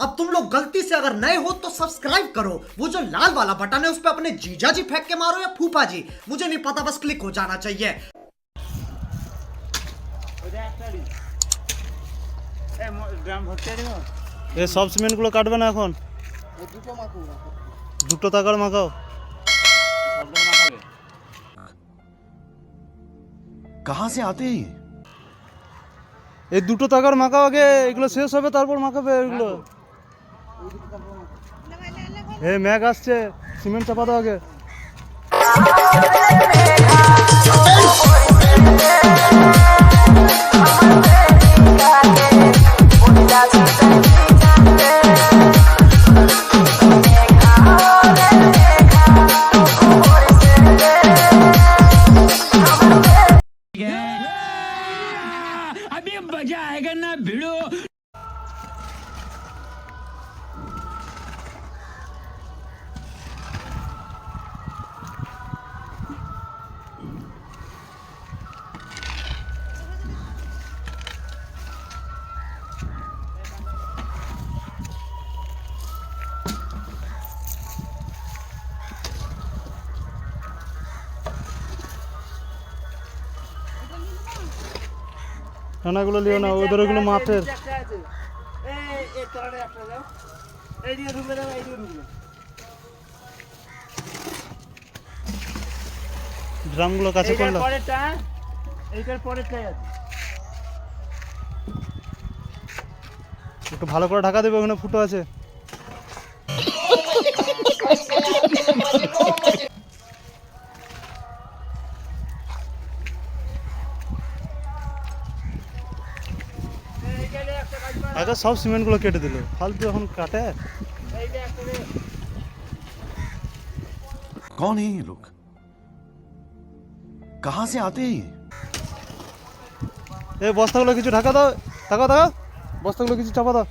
अब तुम लोग गलती से अगर नए हो तो सब्सक्राइब करो वो जो लाल वाला बटन है उस पर अपने जीजा जी फेंक के मारो या फूफा जी मुझे नहीं पता बस क्लिक हो जाना चाहिए ড্রাম ভর্তি দিব এ সব সিমেন্টগুলো কাটবে না এখন দুটো টাকার মাখাও সবগুলো মাখাবে कहाँ से आते हैं ये এই দুটো টাকার মাখাও আগে এগুলো শেষ হবে তারপর মাখাবে এগুলো এ ম্যাগ আসছে সিমেন্ট চাপা দাও আগে টানাগুলো লিও না ওদের ওগুলো মাঠের লিও না ওদের ওগুলো ঢুকবে ড্রামগুলো কাছে করলাম। এইটার পরেরটাই আছে। একটু ভালো করে ঢাকা দেবে ওখানে ফুটো আছে। আগে সব সিমেন্টগুলো কেটে দিল ফালতু এখন কাটে এইটা একটা দে। कौन है ये लोग कहाँ से आते हैं ये এই বস্তাগুলো কিছু ঢাকা দাও ঢাকা দাও বস্তাগুলো কিছু চাপা দাও